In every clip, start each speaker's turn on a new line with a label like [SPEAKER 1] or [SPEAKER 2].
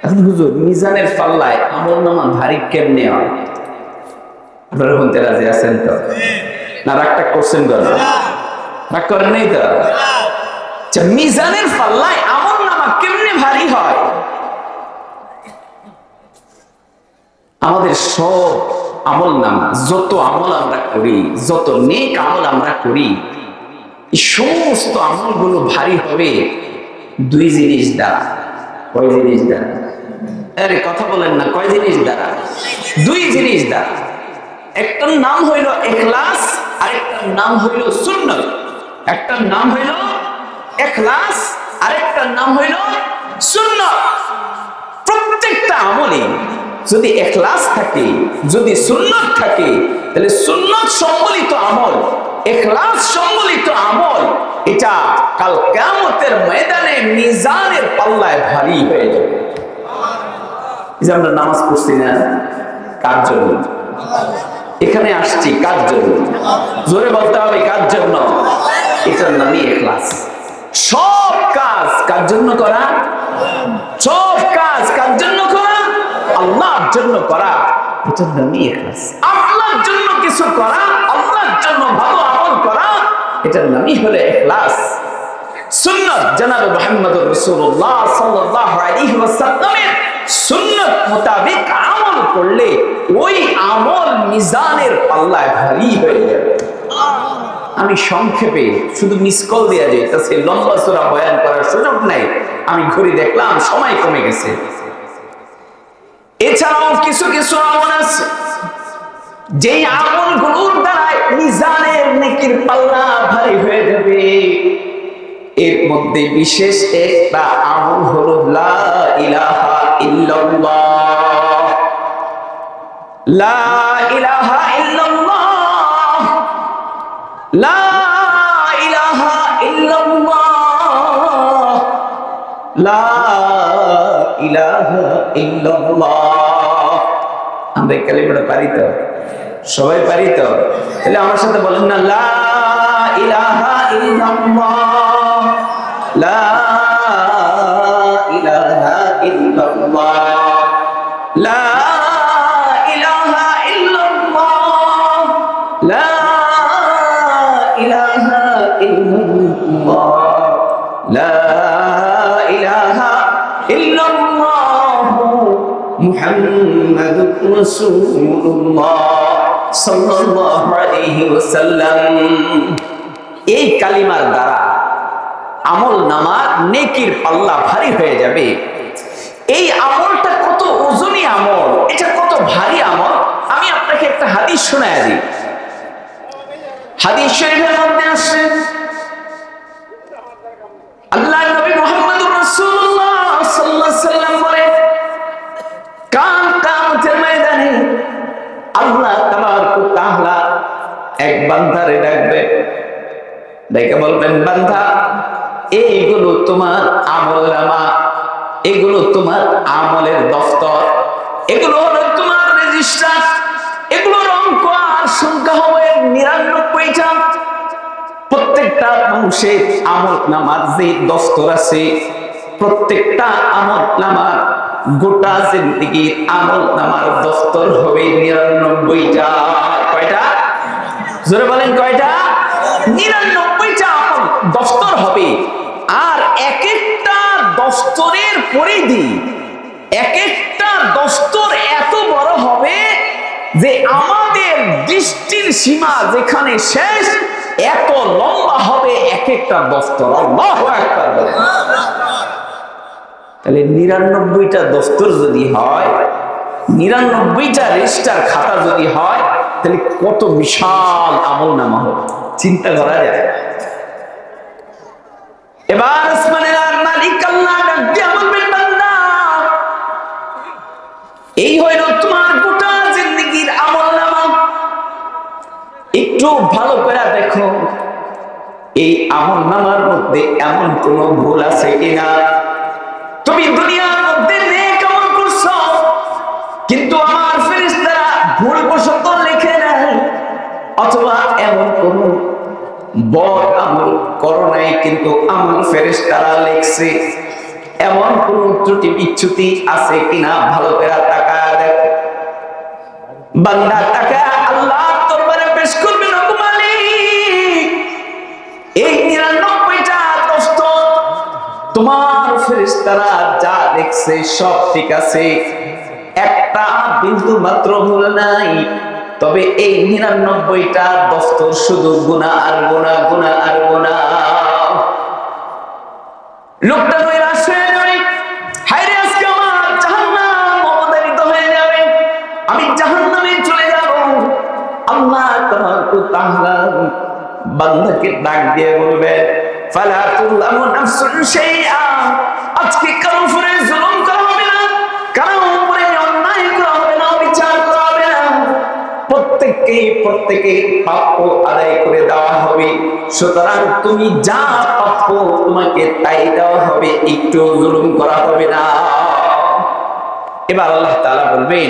[SPEAKER 1] এখন হুজুর মিজানের পাল্লায় আমল নামা ভারী কেমনে হয়? আপনারা বলতে রাজি আছেন তো? না রাগটা করছেন কেন? রাগ করেন তো? আচ্ছা, মিজানের পাল্লায় আমল নামা কেমনে ভারী হয়? আমাদের সব আমল নামা যত আমল আমরা করি যত নেক আমল আমরা করি সমস্ত আমলগুলো ভারী হবে দুই জিনিস দ্বারা। কয় জিনিস দ্বারা? আরে, কথা বলেন না, কয় জিনিস দ্বারা? দুই জিনিস দ্বারা। একটার নাম হইল এখলাস আর একটার নাম হইল সুন্নত। একটার নাম হইল এখলাস, আরেকটার নাম হইল সুন্নত। প্রত্যেকটা আমলে যদি এখলাস থাকে, যদি সুন্নত থাকে, তাহলে সুন্নত সম্বলিত আমল, এখলাস সম্বলিত আমল, এটা কাল কিয়ামতের ময়দানে মিজানের পাল্লায় ভারী হয়ে যাবে। যে আমরা নামাজ পড়ছি না, কার জন্য? এখানে আসছি কার জন্য? জোরে বলতে হবে, কার জন্য? এটার নামই এখলাস। সব কাজ কার জন্য করা? সব কাজ কার জন্য করা? আল্লাহর জন্য করা। এটার নামই এখলাস। আল্লাহর জন্য কিছু করা, আল্লাহর জন্য ভালো আমল করা, এটার নামই হলো এখলাস। সুন্নত, জনাব মুহাম্মদ রাসূলুল্লাহ সাল্লাল্লাহু আলাইহি ওয়াসাল্লামের সুন্নত মোতাবেক আমল করলে ওই আমল মিজানের পাল্লায় ভারী হয়ে যাবে। আমি সংক্ষেপে শুধু মিস কল দেওয়া যায় সে লম্বা চূড়া বয়ান করার সুযোগ নাই। আমি ঘুরে দেখলাম, সময় কমে গেছে। এছাড়াও কিছু কিছু আমল আছে। যেই আমলগুলোর দ্বারা মিজানের নেকির পাল্লা ভারী হয়ে যাবে। এর মধ্যে বিশেষ একটা আমল হলো লা ইলাহা ইল্লাল্লাহ। লা ইলাহা আমরা পারি তো? সবাই পারি তো? তাহলে আমার সাথে বলেন না লা ইলাহা ইল্লাল্লাহ। ইল্লাল্লাহ মুহাম্মাদুর রাসূলুল্লাহ সাল্লাল্লাহু আলাইহি ওয়াসাল্লাম। এই কালিমার দ্বারা আমল নামার নেকির পাল্লা ভারী হয়ে যাবে। এই আমলটা কত ওজনী আমল, এটা কত ভারী আমল? আমি আপনাকে একটা হাদিস শোনায় দিই। হাদিস শরীফের মধ্যে আসছে, আল্লাহ এগুলো তোমার আমলের দফতর, এগুলো হলো তোমার রেজিস্টার এগুলোর অঙ্ক আর সংখ্যা হবে নিরানব্বইটা। প্রত্যেকটা মানুষের আমল নামার যে দফতর আছে প্রত্যেকটা আমল নামার গোটা জিন্দিগির আমল নামার দফতর হবে নিরানব্বইটা কয়টা? জোরে বলেন কয়টা? নিরানব্বইটা আমল দফতর হবে। আর এক একটা দফতরের পরিধি এক একটা দফতর এত বড় হবে যে আমাদের দৃষ্টির সীমা যেখানে শেষ, এত লম্বা হবে এক একটা দফতর। আল্লাহু বলেন। তাহলে নিরানব্বইটা দফতর যদি হয়, নিরানব্বইটা রেজিস্টার খাতা যদি হয়, তাহলে কত বিশাল আমল নামা হবে। চিন্তা করা যায়। এবার এই হইল তোমার গোটা জিন্দেগির আমল নামা। একটু ভালো করে দেখো, এই আমল নামার মধ্যে এমন কোন ভুল আছে কিনা? তুমি দুনিয়ার মধ্যে নেক আমল করছ, কিন্তু আমার ফেরেশতারা ভুল বশত লিখে নেয়, অথবা এমন কোন বড় আমল করো নাই, কিন্তু আমল ফেরেশতারা লিখছে, এমন কোন ত্রুটি বিচ্যুতি আছে কিনা ভালো করে তাকায় দেখো। বান্দা তাকে ফেরেশতারা যা দেখছে সব ঠিক আছে। একটা বিন্দু মাত্র ভুল নাই। তবে এই নিরানব্বইটা দস্তর শুধু গুণা আর গুণা গুণা আর গুণা। লোকটা নৈরাশ হয়ে যাবে। ডাক দিয়ে বলবে, ফালা তুলামু নাফসুন শাইআ। আজকে কারও জুলুম করা হবে না, কারও উপরে অন্যায় করা হবে না, বিচার করা হবে না। প্রত্যেককে প্রত্যেকে প্রাপ্য আদায় করে দেওয়া হবে। সুতরাং তুমি যা প্রাপ্য তোমাকে তাই দেওয়া হবে, একটু জুলুম করা হবে না। এবার আল্লাহ তাআলা বলবেন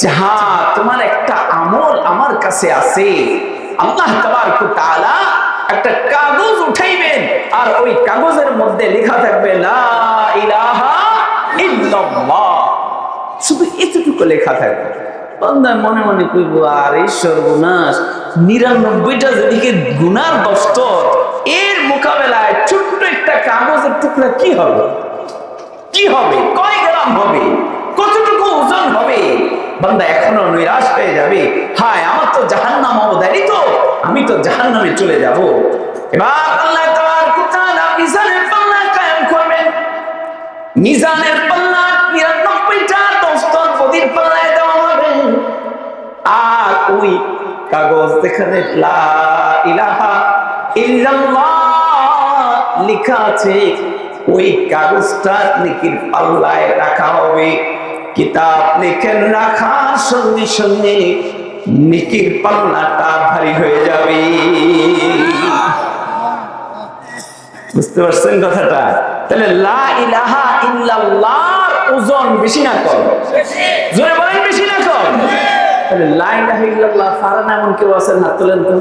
[SPEAKER 1] যে হ্যাঁ তোমার একটা আমল আমার কাছে আছে, আল্লাহ তাবারক তাআলা একটা কাগজ উঠাইবেন আর ওই কাগজের মধ্যে লেখা থাকবে শুধু এতটুকু লেখা থাকবে। বান্দা মনে মনে কইব, আর এই সর্বনাশ, নিরানব্বইটা যেদিকে গুনার দফতর, এর মোকাবেলায় ছোট্ট একটা কাগজের টুকরা কি হবে? কি হবে? কয় গ্রাম হবে? কতটুকু ওজন হবে? বান্দা এখনও নিরাশ হয়ে যাবে। হায়, আমার তো জাহান্নাম অবদারি তো। আমি তো জাহান্নামে চলে যাব। এবার আল্লাহ করবেন। পাল্লা আর ওই কাগজ লেখা আছে, ওই কাগজটা নেকির পাল্লায় রাখা হবে। কিতাব লেখেন রাখার সঙ্গে সঙ্গে নেকির পাল্লাটা ভারী হয়ে যাবে। বুঝতে পারছেন কথাটা? তাহলে লা ইলাহা ইল্লাল্লাহর ওজন বেশি না কম? জোরে বলেন বেশি না কম? তাহলে লা ইলাহা ইল্লাল্লাহ পারে না এমন কেউ আছেন হাত তোলেন তো।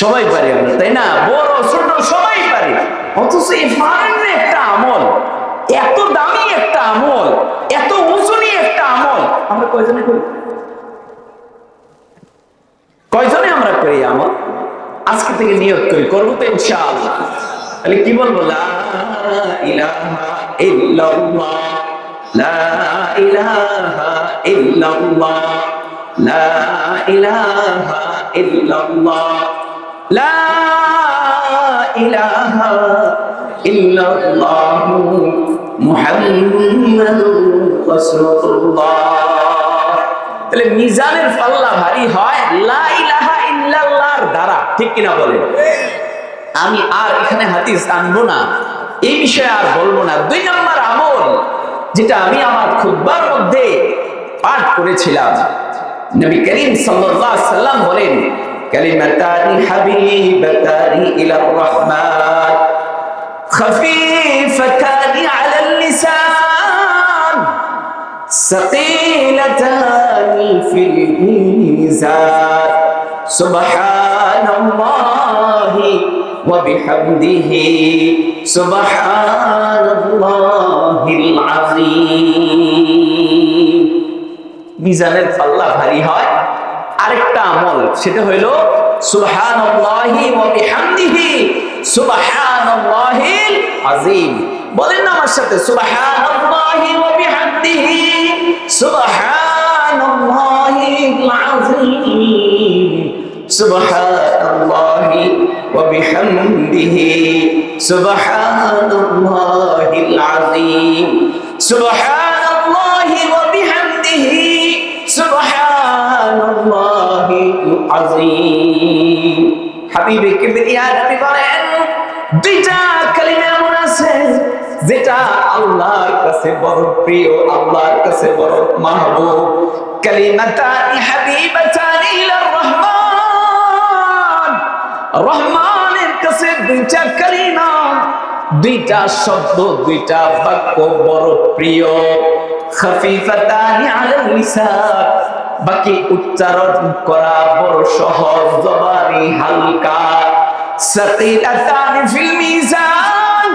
[SPEAKER 1] সবাই পারি আমরা, তাই না? বড়, ছোট, সবাই পারি। অথচ এই পারেন না একটা আমল। এত দামি একটা আমল, এত ওজনী একটা আমল। আমরা কয়জনে করি? কয়জনে আমরা করি আমল? আজকে থেকে নিয়োগ করি, করব তো ইনশাআল্লাহ। তাহলে কি বলব? লা ইলাহা ইল্লাল্লাহ, লা ইলাহা ইল্লাল্লাহ, লা ইলাহা ইল্লাল্লাহ, লা ইলাহা ইল্লাল্লাহ। মিজানের পাল্লা ভারী হয় দ্বারা। ঠিক কিনা বলেন? আমি আর এখানে হাদিস আনব না। এই বিষয়ে আর বলব না। দুই নম্বর আমল যেটা আমি আমার খুববার মধ্যে পাঠ করেছিলাম। নবী করিম সাল্লাম বলেন, কালিমাতানি হাবিবাতানি ইলা রহমান, খফিফাতানি আলাল اللسان ثقيلتان في الميزان سبحان الله وبحمده سبحان الله العظيم মিজানের পাল্লা ভারী হয় আরেকটা আমল সেটা হইল সুবহানাল্লাহি ওয়া বিহামদিহি সুবহানাল্লাহিল আযীম। বলেন না আমার সাথে, সুবহানাল্লাহি ওয়া বিহামদিহি। সুবহানাল্লাহিল আযীম। সুবহানাল্লাহি ওয়া বিহামদিহি। সুবহানাল্লাহিল আযীম। সুবহানাল্লাহি ওয়া বিহামদিহি। সুবহানাল্লাহিল আযীম। হাবিবে কিবরিয়া নবী বলেন দুইটা কালিমা এমন আছে, যেটা আল্লাহর কাছে বড় প্রিয়, আল্লাহর কাছে বড় মাহবুব। হাবিবাতানি ইলার রহমান। রহমানের কাছে দুইটা কালিমা, দুইটা শব্দ, দুইটা বাক্য বড় প্রিয়। খাফিফাতানি আলাল লিসান। বাকি উচ্চারণ করা বড় সহজ জবানি হালকা। সাকিলাতান ফিল মিজান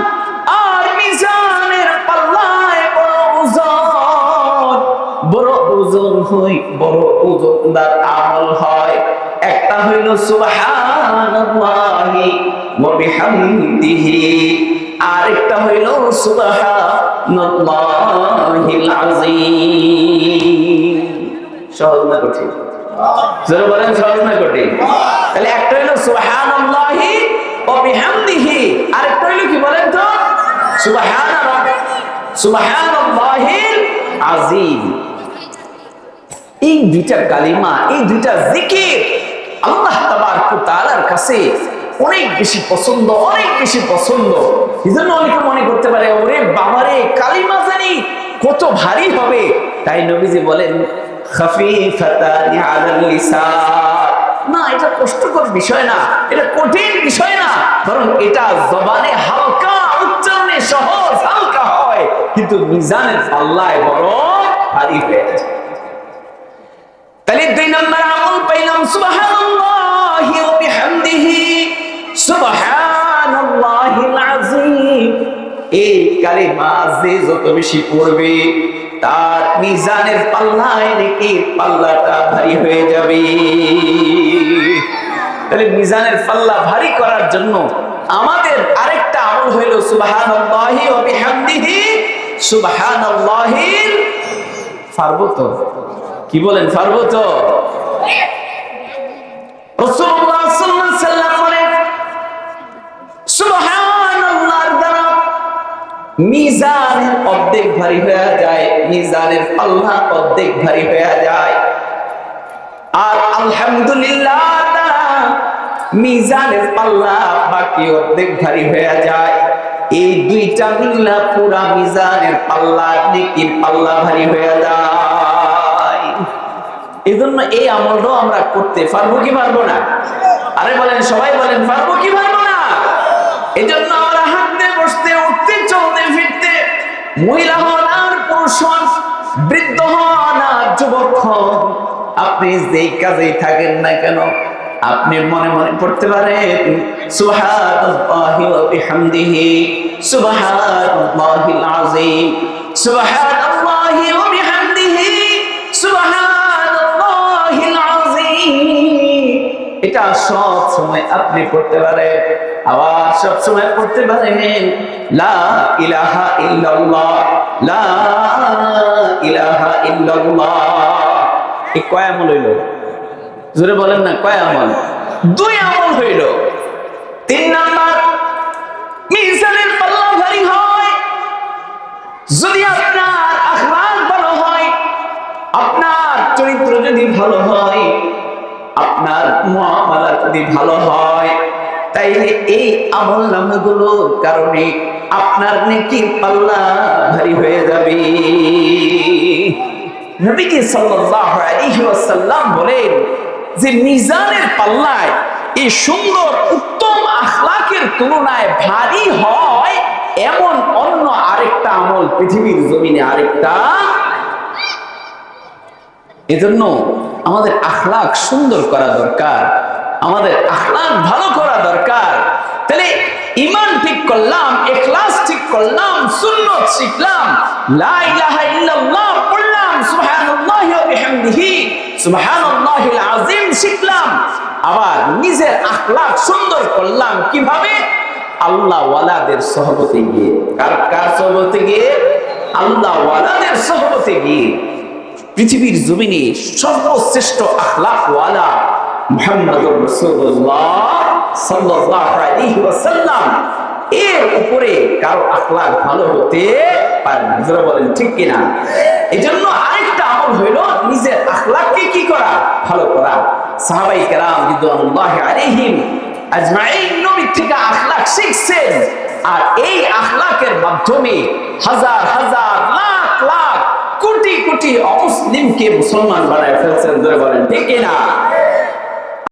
[SPEAKER 1] আর মিজানের পাল্লায় বড় ওজন। বড় ওজন হয় বড় ওজনদার আমল হয়। একটা হইল সুবহানাল্লাহি ওয়া বিহামদিহি, আরেকটা হইল সুবহানাল্লাহিল আযীম। সহজ না কঠিন? জোরে বলেন সহজ না কঠিন। তাহলে একটা হইল সুবহানাল্লাহি ওয়া বিহামদিহি, আরেকটা হইল কি বলেন তো? সুবহান সুবহানাল্লাহিল আযীম। এই দুইটা কালিমা, এই দুইটা জিকির আল্লাহ তাবারক তাআলার কাছে অনেক বেশি পছন্দ, অনেক বেশি পছন্দ। এজন্য অনেকে মনে করতে পারে, ওরে বাবারে, কালিমা জানি কত ভারী হবে। তাই নবীজি বলেন না, এটা কষ্টকর বিষয় না, এটা কঠিন বিষয় না, বরং এটা জবানে হালকা, উচ্চারণে সহজ, হালকা হয়, কিন্তু মিজানের পাল্লায় বড় ভারী হয়ে যায়। তাহলে দুই নম্বর আমল পাইলাম, সুবহানাল্লাহি ওয়া বিহামদিহি, সুবহানাল্লাহিল আযীম। এই কালিমা যে যত বেশি পড়বে তার মিজানের পাল্লায় নাকি পাল্লাটা ভারী হয়ে যাবে। তাহলে মিজানের পাল্লা ভারী করার জন্য আমাদের আরেকটা আমল হইল, সুবহানাল্লাহি ওয়া বিহামদিহি সুবহানাল্লাহিল পারব কি বলেন পারব রাসূলুল্লাহ মিজানের অর্ধেক ভারী হয়ে যায়, মিজানের অর্ধেক ভারী হয়ে যায়। আর আলহামদুলিল্লাহ, মিজানের বাকি অর্ধেক ভারী হয়ে যায়। এই দুইটা মিল্লা পুরা মিজানের পাল্লা পাল্লা ভারী হয়ে যায়। এই জন্য এই আমলটাও আমরা করতে পারব কি পারব না? আরে বলেন, সবাই বলেন, পারব কি পারব না? এই জন্য মহিলা হন আর পুরুষ হন, বৃদ্ধ হন আর যুবক হন, আপনি যেই কাজেই থাকেন না কেন, আপনি মনে মনে পড়তে পারেন, সুবহানাল্লাহি ওয়া এটা সব সময় আপনি পড়তে পারেন। আবার সব সময় পড়তে পারেন। লা ইলাহা ইল্লাল্লাহ, লা ইলাহা ইল্লাল্লাহ। এই কয় আমল হইল? জোরে বলেন না, কয় আমল? দুই আমল হইল। তিন নাম্বার, মিজানের পাল্লা ভারী হয়। যদি আপনার আখলাক ভালো হয়, আপনার চরিত্র যদি ভালো হয়, আপনার মুআমালা যদি ভালো হয় তাইলে এই আমল নামগুলোর কারণে আপনার নেকির পাল্লা ভারী হয়ে যাবে। নবীজি সাল্লাল্লাহু আলাইহি ওয়াসাল্লাম বলেন যে মিজানের পাল্লায় এই সুন্দর উত্তম আখলাকের তুলনায় ভারী হয় এমন অন্য আরেকটা আমল পৃথিবীর জমিনে আরেকটা। এজন্য আমাদের আখলাক সুন্দর করা দরকার। আমাদের আখলাক ভালো করা দরকার। তাহলে ইমান ঠিক করলাম এখলাস ঠিক করলাম, সুন্নত শিখলাম, লা ইলাহা ইল্লাল্লাহ পড়লাম, সুবহানাল্লাহি ওয়া বিহামদিহি, সুবহানাল্লাহিল আযীম শিখলাম, আবার নিজের আখলাক সুন্দর করলাম কীভাবে? আল্লাহ ওয়ালাদের সহবতে গিয়ে। কার কার সহবতে গিয়ে? আল্লাহ ওয়ালাদের সহবতে গিয়ে। পৃথিবীর জমিনে সর্বশ্রেষ্ঠ আখলাক ওয়ালা মুহাম্মদুর রাসূলুল্লাহ সাল্লাল্লাহু আলাইহি ওয়াসাল্লাম। এর উপরে কারও আখলাক ভালো হতে পারে না। যারা বলেন, ঠিক কিনা? এজন্য আরেকটা আমল হইল নিজের আখলাককে কি করা? ভালো করা। সাহাবাই কেরাম রিদওয়ানুল্লাহি আলাইহিম আজমাইন নবী থেকে আখলাক শিখছেন। আর এই আখলাকের মাধ্যমে হাজার হাজার, লাখ লাখ, কোটি কোটি অমুসলিমকে মুসলমান বানায় ফেলছেন। ধরে বলেন, ঠিক কিনা?